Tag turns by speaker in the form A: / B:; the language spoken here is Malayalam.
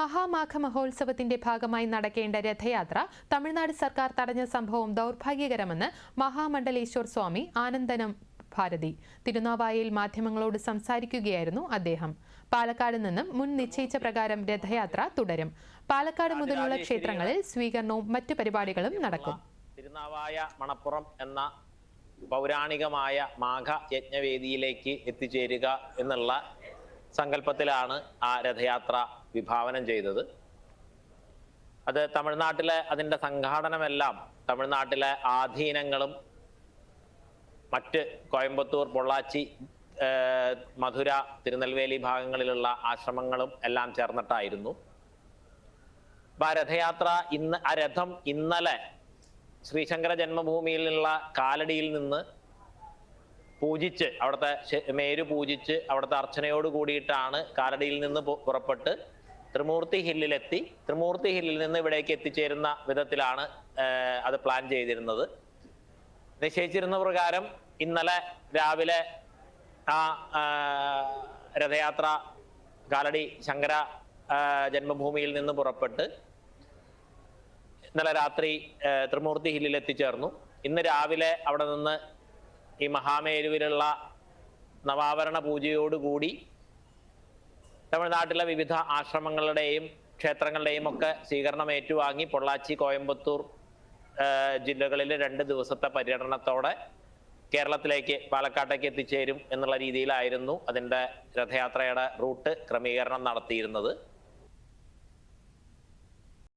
A: മഹാമാഘ മഹോത്സവത്തിന്റെ ഭാഗമായി നടക്കേണ്ട രഥയാത്ര തമിഴ്നാട് സർക്കാർ തടഞ്ഞ സംഭവം ദൗർഭാഗ്യകരമെന്ന് മഹാമണ്ഡലേശ്വർ സ്വാമി ആനന്ദനം ഭാരതി തിരുനാവായയിൽ മാധ്യമങ്ങളോട് സംസാരിക്കുകയായിരുന്നു അദ്ദേഹം പാലക്കാട് നിന്നും മുൻ നിശ്ചയിച്ച പ്രകാരം രഥയാത്ര തുടരും പാലക്കാട് മുതലുള്ള ക്ഷേത്രങ്ങളിൽ സ്വീകരണവും മറ്റു പരിപാടികളും നടക്കും
B: തിരുനാവായ മണപ്പുറം എന്ന പൗരാണികമായ മാഘ യജ്ഞവേദിയിലേക്ക് എത്തിച്ചേരുക എന്നുള്ള സങ്കല്പത്തിലാണ് ആ രഥയാത്ര വിഭാവനം ചെയ്തത് അത് തമിഴ്നാട്ടിലെ അതിൻ്റെ സംഘാടനമെല്ലാം തമിഴ്നാട്ടിലെ ആധീനങ്ങളും മറ്റ് കോയമ്പത്തൂർ പൊള്ളാച്ചി മധുര തിരുനെൽവേലി ഭാഗങ്ങളിലുള്ള ആശ്രമങ്ങളും എല്ലാം ചേർന്നിട്ടായിരുന്നു അപ്പൊ ആ രഥയാത്ര ഇന്ന് ആ രഥം ഇന്നലെ ശ്രീശങ്കര ജന്മഭൂമിയിലുള്ള കാലടിയിൽ നിന്ന് പൂജിച്ച് അവിടുത്തെ മേരു പൂജിച്ച് അവിടുത്തെ അർച്ചനയോട് കൂടിയിട്ടാണ് കാലടിയിൽ നിന്ന് പുറപ്പെട്ട് ത്രിമൂർത്തി ഹില്ലിലെത്തി ത്രിമൂർത്തി ഹില്ലിൽ നിന്ന് ഇവിടേക്ക് എത്തിച്ചേരുന്ന വിധത്തിലാണ് അത് പ്ലാൻ ചെയ്തിരുന്നത് നിശ്ചയിച്ചിരുന്ന പ്രകാരം ഇന്നലെ രാവിലെ ആ രഥയാത്ര കാലടി ശങ്കര ജന്മഭൂമിയിൽ നിന്ന് പുറപ്പെട്ട് ഇന്നലെ രാത്രി ത്രിമൂർത്തി ഹില്ലിൽ എത്തിച്ചേർന്നു ഇന്ന് രാവിലെ അവിടെ നിന്ന് ഈ മഹാമേരുവിലുള്ള നവാവരണ പൂജയോടുകൂടി നമ്മുടെ നാട്ടിലെ വിവിധ ആശ്രമങ്ങളുടെയും ക്ഷേത്രങ്ങളുടെയും ഒക്കെ സ്വീകരണം ഏറ്റുവാങ്ങി പൊള്ളാച്ചി കോയമ്പത്തൂർ ജില്ലകളിൽ രണ്ട് ദിവസത്തെ പര്യടനത്തോടെ കേരളത്തിലേക്ക് പാലക്കാട്ടേക്ക് എത്തിച്ചേരും എന്നുള്ള രീതിയിലായിരുന്നു അതിൻ്റെ രഥയാത്രയുടെ റൂട്ട് ക്രമീകരണം നടത്തിയിരുന്നത്